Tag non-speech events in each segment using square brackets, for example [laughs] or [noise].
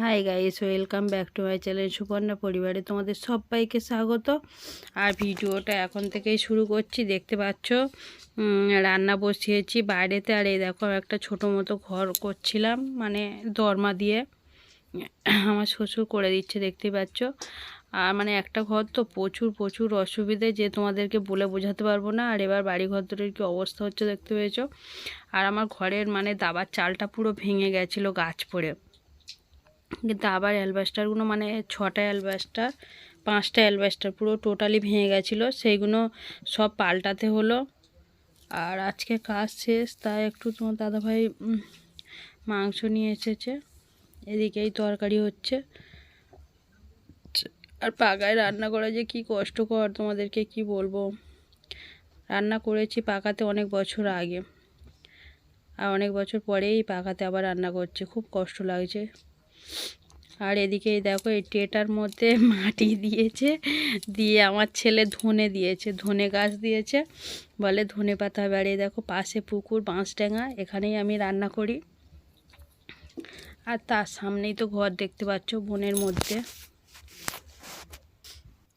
Hi guys welcome back to my channel Suparna পরিবারে তোমাদের সবাইকে স্বাগত। আর ভিডিওটা এখন থেকেই শুরু করছি, দেখতে পাচ্ছ? রান্না বসিয়েছি বাইরেতে। আর এই দেখো একটা ছোটো মতো ঘর করছিলাম মানে দরমা দিয়ে। আমার শ্বশুর করে দিচ্ছে, দেখতে পাচ্ছ? আর মানে একটা ঘর তো প্রচুর প্রচুর অসুবিধে, যে তোমাদেরকে বলে বোঝাতে পারব না। আর এবার বাড়ি ঘর দুটোর কী অবস্থা হচ্ছে, দেখতে পেয়েছ? আর আমার ঘরের মানে দাবার চালটা পুরো ভেঙে গেছিল গাছ পড়ে। কিন্তু আবার অ্যালবাস্টারগুলো মানে ছটা অ্যালবাস্টার, পাঁচটা অ্যালবাস্টার পুরো টোটালি ভেঙে গেছিল। সেইগুলো সব পাল্টাতে হলো। আর আজকে কাজ শেষ, তাই একটু তোমার দাদাভাই মাংস নিয়ে এসেছে। এদিকেই তরকারি হচ্ছে। আর পাকায় রান্না করা যে কি কষ্টকর, তোমাদেরকে কি বলব? রান্না করেছি পাকাতে অনেক বছর আগে। আর অনেক বছর পরেই পাকাতে আবার রান্না করছে। খুব কষ্ট লাগছে। আর এদিকে দেখো, এই টেটার মধ্যে [laughs] মাটি দিয়েছে, দিয়ে আমার ছেলে ধনে দিয়েছে, ধনে গাছ দিয়েছে। বলে ধনে পাতা। বেড়ে দেখো, পাশে পুকুর বাঁশডাঙ্গা এখানেই আমি রান্না করি। আর তার সামনেই তো ঘর দেখতে পাচ্ছ, বনের মধ্যে।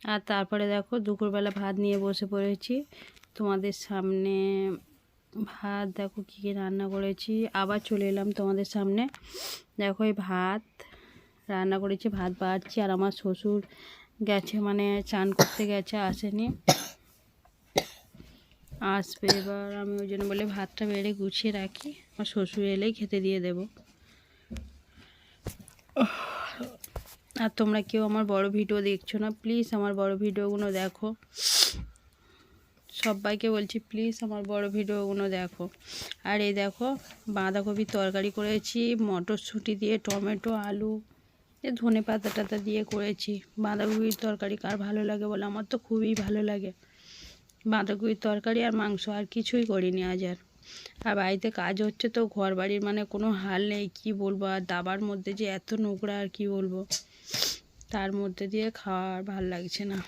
আর তারপরে দেখো, দুপুরবেলা ভাত নিয়ে বসে পড়েছি। তোমাদের সামনে ভাত, দেখো কী কী রান্না করেছি। আবার চলে এলাম তোমাদের সামনে। দেখো এই ভাত, রান্না করেছি, ভাত বাড়ছি। আর আমার শ্বশুর গেছে মানে চান করতে গেছে, আসেনি। আসবে এবার, আমি ওই জন্য বলে ভাতটা বেড়ে গুছিয়ে রাখি। আমার শ্বশুর এলেই খেতে দিয়ে দেব। আর তোমরা কেউ আমার বড় ভিডিও দেখছ না, প্লিজ আমার বড় ভিডিওগুলো দেখো। সবাইকে বলছি, প্লিজ আমার বড় ভিডিওগুলো দেখো। আর এই দেখো বাঁধাকপির তরকারি করেছি, মটরশুঁটি দিয়ে, টমেটো, আলু, এ ধনে পাতা টাতা দিয়ে করেছি। বাঁধাকপির তরকারি কার ভালো লাগে বলে? আমার তো খুবই ভালো লাগে। বাঁধাকপির তরকারি আর মাংস আর কিছুই করিনি আজ আর। আর বাড়িতে কাজ হচ্ছে তো ঘর বাড়ির মানে কোনো হাল নেই, কি বলব? আর দাবার মধ্যে যে এত নোংরা আর কি বলব? তার মধ্যে দিয়ে খাওয়া আর ভালো লাগছে না।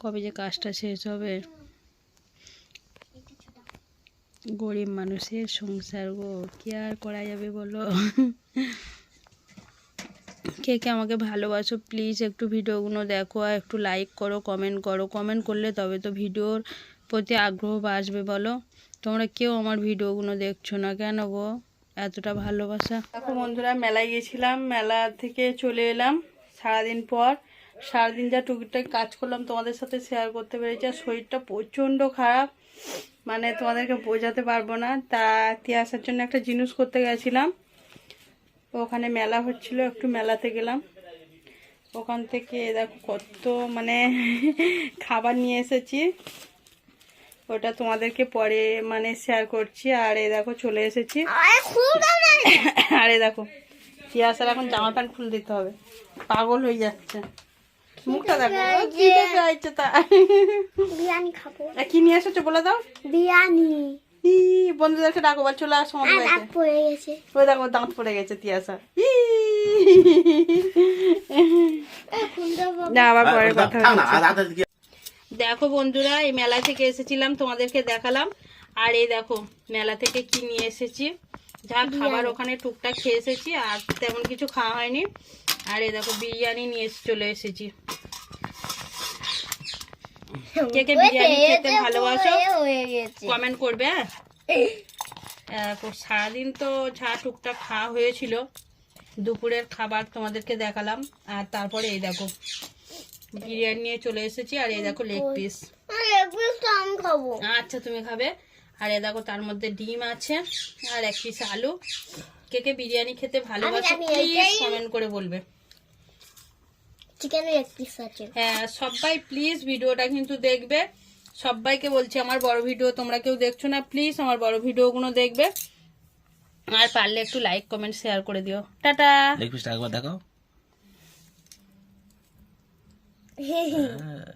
কবে যে কাজটা শেষ হবে গরিব মানুষের সংসার গো, কি আর করা যাবে বলো? কে কে আমাকে ভালোবাসো প্লিজ একটু ভিডিওগুলো দেখো আর একটু লাইক করো কমেন্ট করো। কমেন্ট করলে তবে তো ভিডিওর প্রতি আগ্রহ বাড়বে বলো। তোমরা কেউ আমার ভিডিওগুলো দেখছ না কেন গো? এতটা ভালোবাসা। দেখো বন্ধুরা, মেলায় গেছিলাম মেলা থেকে চলে এলাম সারাদিন পর। সারাদিন যা টুকিটাক কাজ করলাম, তোমাদের সাথে শেয়ার করতে পেরেছি। আর শরীরটা প্রচণ্ড খারাপ। মানে তোমাদেরকে বোঝাতে পারব না। তা আসার জন্য একটা জিনিস করতে গেছিলাম। ওখানে মেলা হচ্ছিল একটু মেলাতে গেলাম। ওখান থেকে দেখো কত মানে [laughs] খাবার নিয়ে এসেছি। ওটা তোমাদেরকে পরে মানে শেয়ার করছি। আর এ দেখো চলে এসেছি। [laughs] আর এই দেখো তিয়াসার এখন জামা প্যান্ট খুলে দিতে হবে। পাগল হয়ে যাচ্ছে। মুখটা দেখো ও কি দেখে বিরিয়ানি খাব। কি নিয়ে এসেছ বলে দাও? বিরিয়ানি। ই বন্ধুদেরকে ডাকো বল চলে আসো আমাদের আর পড়ে গেছে। ওই দেখো দাঁত পড়ে গেছে তিয়াসা। ই। না আবার পরে কথা দেখো বন্ধুরা এই মেলা থেকে এসেছিলাম তোমাদেরকে দেখালাম। আর এই দেখো মেলা থেকে কি নিয়ে এসেছি। যা খাবার ওখানে টুকটাক খেয়ে এসেছি আর তেমন কিছু খাওয়া হয়নি। আর এই দেখো বিরিয়ানি নিয়ে চলে এসেছি। কে কে বিরিয়ানি খেতে ভালোবাসো? কমেন্ট করবে হ্যাঁ? সারাদিন তো ঝা টুকটাক খাওয়া হয়েছিল দুপুরের খাবার তোমাদেরকে দেখালাম। আর তারপরে এই দেখো বিরিয়ানি নিয়ে চলে এসেছি আর এই দেখো লেগ পিস আচ্ছা তুমি খাবে। আর এ দেখো তার মধ্যে ডিম আছে আর এক পিস আলু। কে কে বিরিয়ানি খেতে ভালোবাসে প্লিজ কমেন্ট করে বলবে। চিকেনের এক পিস আছে। হ্যাঁ সবাই প্লিজ ভিডিওটা কিন্তু দেখবে। সবাইকে বলছি আমার বড় ভিডিও তোমরা কেউ দেখছ না প্লিজ আমার বড় ভিডিওগুলো দেখবে। আর পারলে একটু লাইক কমেন্ট শেয়ার করে দিও। টাটা! লেগ পিসটা একবার হ্যাঁ।